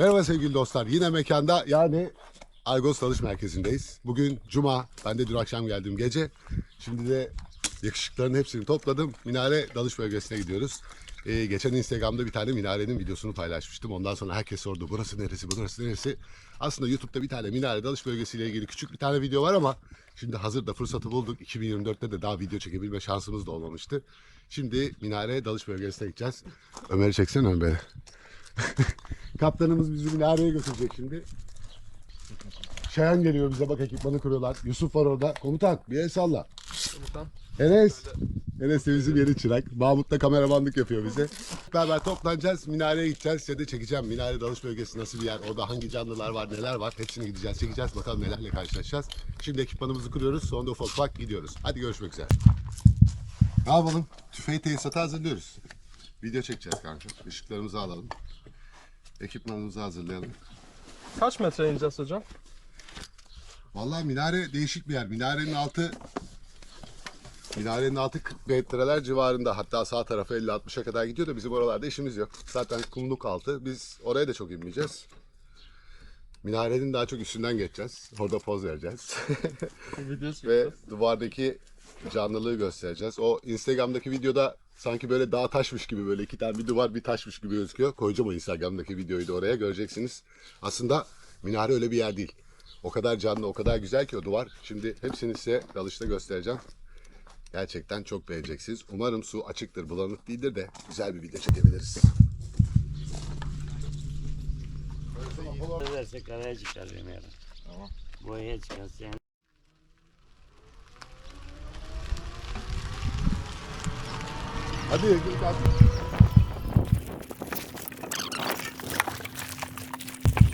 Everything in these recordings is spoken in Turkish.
Merhaba sevgili dostlar. Yine mekanda yani Argos Dalış Merkezi'ndeyiz. Bugün Cuma. Ben de dün akşam geldim gece. Şimdi de yakışıkların hepsini topladım. Minare Dalış Bölgesi'ne gidiyoruz. Ee, geçen Instagram'da bir tane minarenin videosunu paylaşmıştım. Ondan sonra herkes sordu burası neresi, burası neresi. Aslında YouTube'da bir tane minare dalış bölgesiyle ilgili küçük bir tane video var ama şimdi hazır da fırsatı bulduk. 2024'te de daha video çekebilme şansımız da olmamıştı. Şimdi minare dalış bölgesine gideceğiz. Ömer'i çeksene Ömer'i. Kaptanımız bizi minareye götürecek şimdi. Şayan geliyor bize bak ekipmanı kuruyorlar. Yusuf var orada. Komutan bir el salla. Komutan. Enes. Enes de bizim yeni çırak. Mahmut da kameramanlık yapıyor bize. Beraber toplanacağız. Minareye gideceğiz. Size de çekeceğim. Minare dalış bölgesi nasıl bir yer? Orada hangi canlılar var, neler var? Hepsini gideceğiz, çekeceğiz. Bakalım nelerle karşılaşacağız. Şimdi ekipmanımızı kuruyoruz. Sonra da ufak ufak gidiyoruz. Hadi görüşmek üzere. Ne yapalım? Tüfeği tesisata hazırlıyoruz. Video çekeceğiz kanka. Işıklarımızı alalım. Ekipmanımızı hazırlayalım. Kaç metre ineceğiz hocam? Vallahi minare değişik bir yer. Minarenin altı Minarenin altı 40 metreler civarında. Hatta sağ tarafa 50-60'a kadar gidiyor da bizim oralarda işimiz yok. Zaten kumluk altı. Biz oraya da çok inmeyeceğiz. Minarenin daha çok üstünden geçeceğiz. Orada poz vereceğiz. Ve duvardaki canlılığı göstereceğiz. O Instagram'daki videoda sanki böyle dağ taşmış gibi böyle iki tane bir duvar bir taşmış gibi gözüküyor. Koyacağım o Instagram'daki videoyu da oraya göreceksiniz. Aslında minare öyle bir yer değil. O kadar canlı, o kadar güzel ki o duvar. Şimdi hepsini size dalışta göstereceğim. Gerçekten çok beğeneceksiniz. Umarım su açıktır, bulanık değildir de güzel bir video çekebiliriz. Çıkar. Tamam. Boyaya yani. Hadi.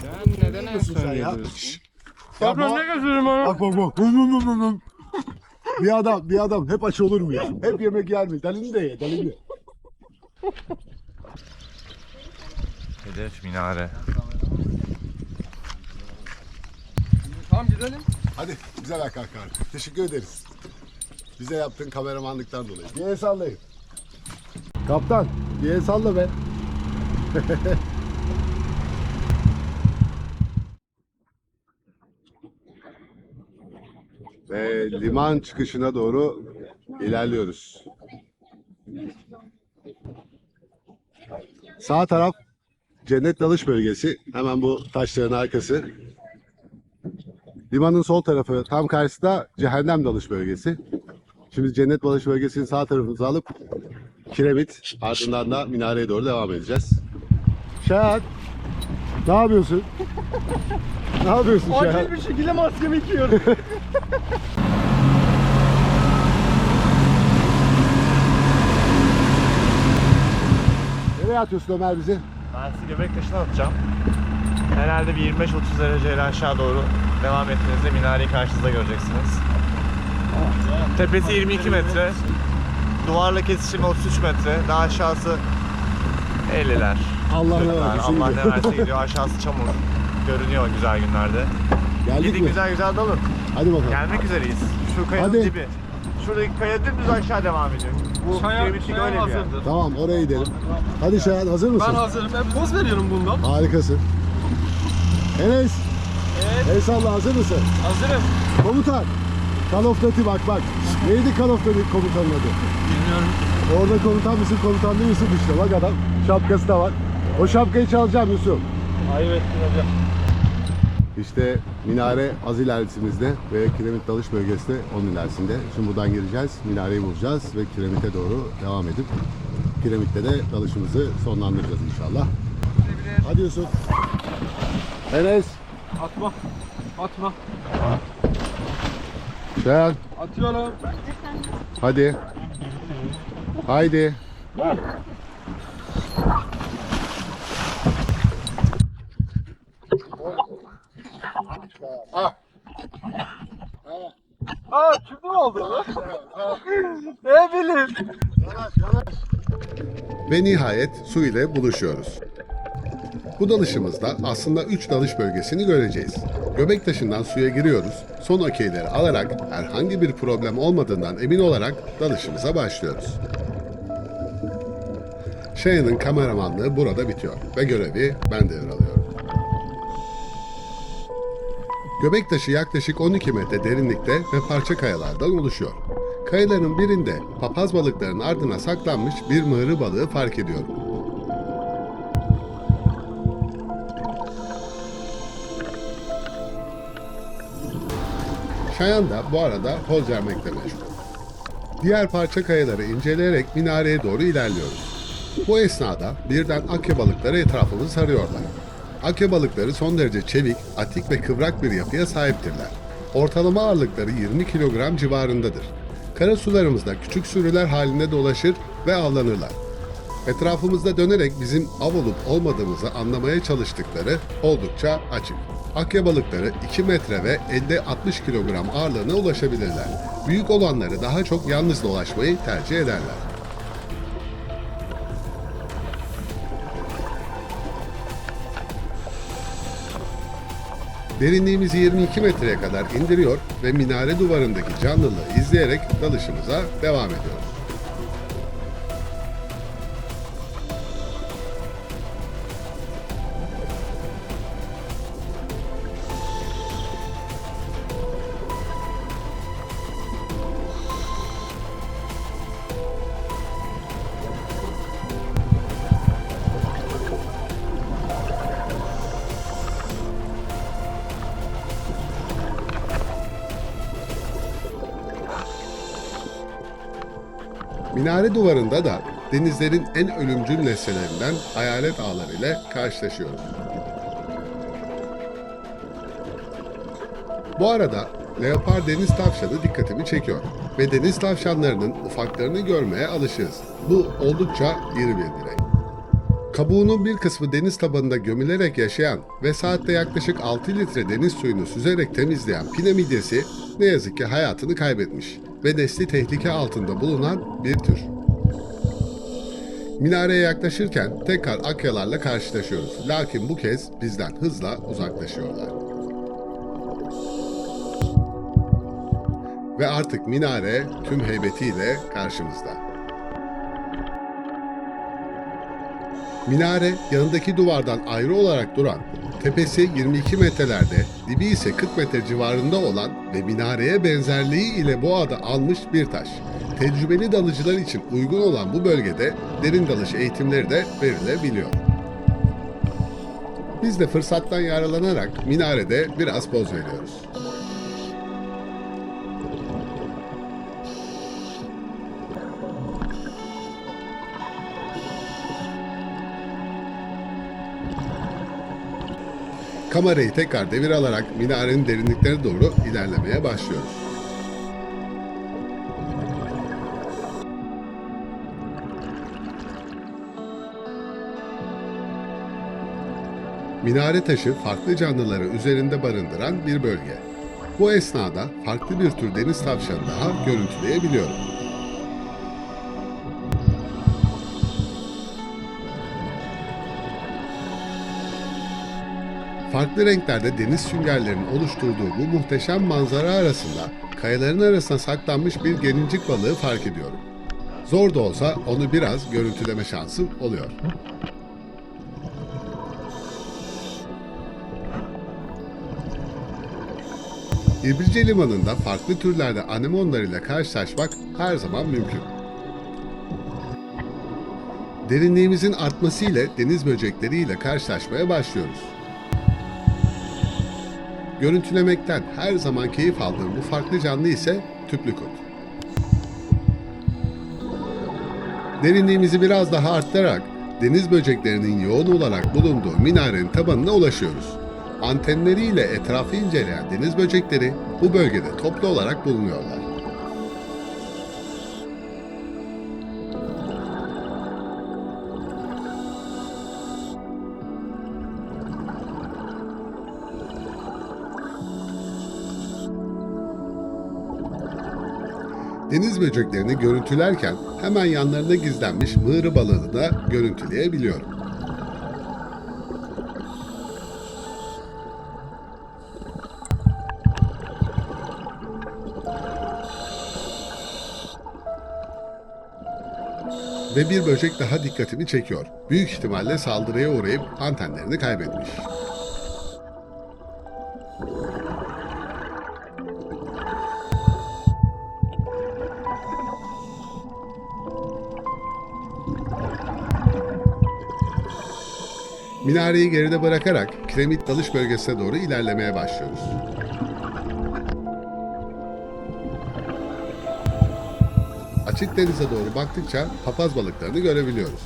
Sen neden en son geliyorsun? Ne götürürüm onu? Bak bak bak. Hım, hım, hım, hım. bir adam bir adam hep aç olur mu ya? Hep yemek yer mi? Dalini de ye, dalini. Hedef minare. Tamam gidelim. Hadi ver kanka. Teşekkür ederiz. Bize yaptığın kameramanlıktan dolayı. Bir el sallayın. Kaptan el salla be. Ve liman çıkışına doğru ilerliyoruz. Sağ taraf cennet dalış bölgesi. Hemen bu taşların arkası. Limanın sol tarafı tam karşısında cehennem dalış bölgesi. Şimdi cennet dalış bölgesinin sağ tarafımızı alıp kiremit ardından da minareye doğru devam edeceğiz. Şahat ne yapıyorsun? ne yapıyorsun Şahat? Acil bir şekilde maskemi giyiyorum. Nereye atıyorsun Ömer bizi? Ben sizi göbek taşına atacağım. Herhalde bir 25-30 dereceyle aşağı doğru devam ettiğinizde minareyi karşınızda göreceksiniz. Tepesi 22 metre. Duvarla kesişimi 33 metre. Daha aşağısı 50'ler. Allah ne Yani versin. Allah ne verse gidiyor. Aşağısı çamur. Görünüyor güzel günlerde. Geldik Gidin mi? güzel güzel dalın. Hadi bakalım. Gelmek üzereyiz. Şu kayanın Hadi. dibi. Şuradaki kaya dümdüz aşağı devam ediyor. Bu kiremitlik çaya öyle bir yer. hazırdır. Tamam oraya gidelim. Hadi Şahat hazır mısın? Ben hazırım. Ben poz veriyorum bundan. Harikasın. Enes. Evet. El salla hazır mısın? Hazırım. Komutan. Call of Duty bak bak. Neydi Call of Duty komutanın adı? Bilmiyorum. Orada komutan mısın? Komutan değil Yusuf işte. Bak adam. Şapkası da var. O şapkayı çalacağım Yusuf. Ayıp ettin hocam. İşte minare az ilerisimizde ve kiremit dalış bölgesi de onun ilerisinde. Şimdi buradan gireceğiz. Minareyi bulacağız ve kiremite doğru devam edip kiremitte de dalışımızı sonlandıracağız inşallah. Hadi Yusuf. Enes. Atma. Atma. Şayan. Atıyorum. Hadi. Haydi. Aa kimde oldu lan? ne bileyim. Ve nihayet su ile buluşuyoruz. Bu dalışımızda aslında 3 dalış bölgesini göreceğiz. Göbektaşı'ndan suya giriyoruz, son okeyleri alarak herhangi bir problem olmadığından emin olarak dalışımıza başlıyoruz. Shane'ın kameramanlığı burada bitiyor ve görevi ben devralıyorum. Göbektaşı yaklaşık 12 metre derinlikte ve parça kayalardan oluşuyor. Kayaların birinde papaz balıkların ardına saklanmış bir mığırı balığı fark ediyorum. Şayan da bu arada poz vermekle meşgul. Diğer parça kayaları inceleyerek minareye doğru ilerliyoruz. Bu esnada birden akya balıkları etrafımızı sarıyorlar. Akya balıkları son derece çevik, atik ve kıvrak bir yapıya sahiptirler. Ortalama ağırlıkları 20 kilogram civarındadır. Kara sularımızda küçük sürüler halinde dolaşır ve avlanırlar. Etrafımızda dönerek bizim av olup olmadığımızı anlamaya çalıştıkları oldukça açık. Akya balıkları 2 metre ve 50-60 kilogram ağırlığına ulaşabilirler. Büyük olanları daha çok yalnız dolaşmayı tercih ederler. Derinliğimizi 22 metreye kadar indiriyor ve minare duvarındaki canlılığı izleyerek dalışımıza devam ediyoruz. Minare duvarında da denizlerin en ölümcül nesnelerinden hayalet ağları ile karşılaşıyoruz. Bu arada leopar deniz tavşanı dikkatimi çekiyor ve deniz tavşanlarının ufaklarını görmeye alışığız. Bu oldukça iri bir birey. Kabuğunun bir kısmı deniz tabanında gömülerek yaşayan ve saatte yaklaşık 6 litre deniz suyunu süzerek temizleyen pine midyesi ne yazık ki hayatını kaybetmiş ve nesli tehlike altında bulunan bir tür. Minareye yaklaşırken tekrar akyalarla karşılaşıyoruz. Lakin bu kez bizden hızla uzaklaşıyorlar. Ve artık minare tüm heybetiyle karşımızda. Minare yanındaki duvardan ayrı olarak duran, tepesi 22 metrelerde, dibi ise 40 metre civarında olan ve minareye benzerliği ile bu adı almış bir taş. Tecrübeli dalıcılar için uygun olan bu bölgede derin dalış eğitimleri de verilebiliyor. Biz de fırsattan yararlanarak minarede biraz poz veriyoruz. Kamerayı tekrar devir alarak minarenin derinliklerine doğru ilerlemeye başlıyoruz. Minare taşı farklı canlıları üzerinde barındıran bir bölge. Bu esnada farklı bir tür deniz tavşanı daha görüntüleyebiliyorum. Farklı renklerde deniz süngerlerinin oluşturduğu bu muhteşem manzara arasında kayaların arasına saklanmış bir gelincik balığı fark ediyorum. Zor da olsa onu biraz görüntüleme şansım oluyor. İbrikçe Limanı'nda farklı türlerde anemonlar ile karşılaşmak her zaman mümkün. Derinliğimizin artması ile deniz böcekleriyle karşılaşmaya başlıyoruz. Görüntülemekten her zaman keyif aldığım bu farklı canlı ise tüplü kurt. Derinliğimizi biraz daha arttırarak deniz böceklerinin yoğun olarak bulunduğu minarenin tabanına ulaşıyoruz. Antenleriyle etrafı inceleyen deniz böcekleri bu bölgede toplu olarak bulunuyorlar. Deniz böceklerini görüntülerken hemen yanlarına gizlenmiş mığırı balığını da görüntüleyebiliyorum. Ve bir böcek daha dikkatimi çekiyor. Büyük ihtimalle saldırıya uğrayıp antenlerini kaybetmiş. Minareyi geride bırakarak kiremit dalış bölgesine doğru ilerlemeye başlıyoruz. Açık denize doğru baktıkça papaz balıklarını görebiliyoruz.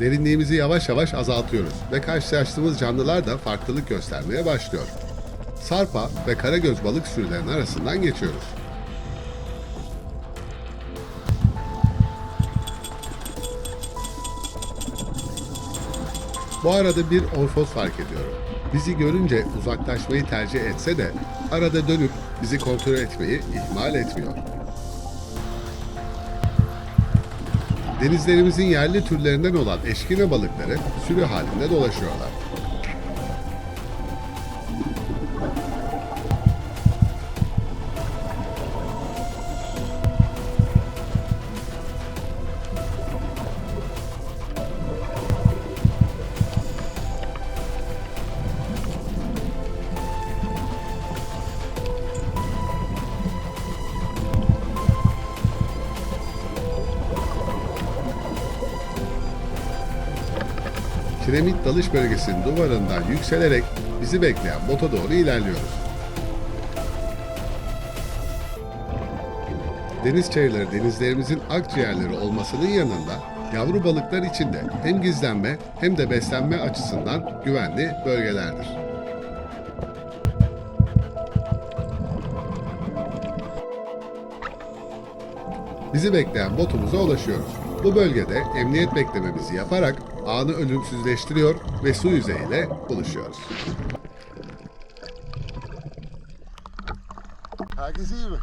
Derinliğimizi yavaş yavaş azaltıyoruz ve karşılaştığımız canlılar da farklılık göstermeye başlıyor. Sarpa ve karagöz balık sürülerinin arasından geçiyoruz. Bu arada bir orfoz fark ediyorum. Bizi görünce uzaklaşmayı tercih etse de arada dönüp bizi kontrol etmeyi ihmal etmiyor. Denizlerimizin yerli türlerinden olan eşkine balıkları sürü halinde dolaşıyorlar. Kiremit dalış bölgesinin duvarından yükselerek bizi bekleyen bota doğru ilerliyoruz. Deniz çayırları denizlerimizin akciğerleri olmasının yanında yavru balıklar için de hem gizlenme hem de beslenme açısından güvenli bölgelerdir. Bizi bekleyen botumuza ulaşıyoruz. Bu bölgede emniyet beklememizi yaparak anı ölümsüzleştiriyor ve su yüzeyiyle buluşuyoruz. Herkes iyi mi?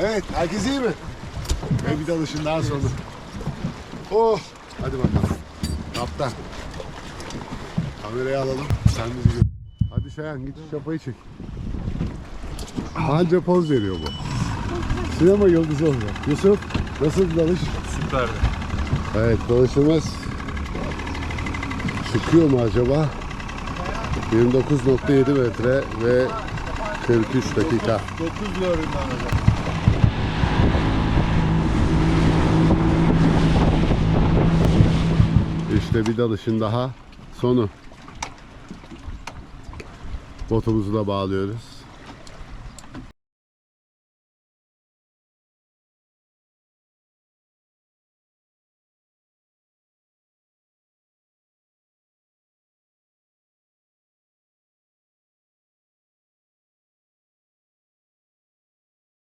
Evet, herkes iyi mi? Ve bir dalışından sonra. Oh, hadi bakalım. Kaptan. Kamerayı alalım, sen bizi gör. Hadi Şayan git şu şapayı çek. Anca poz veriyor bu. Sinema yıldızı olacak. Yusuf, nasıl dalış? Süperdi. Evet, dalışımız çıkıyor mu acaba? 29.7 metre ve 43 dakika. 9 lorinden hocam. İşte bir dalışın daha sonu. Botumuzu da bağlıyoruz.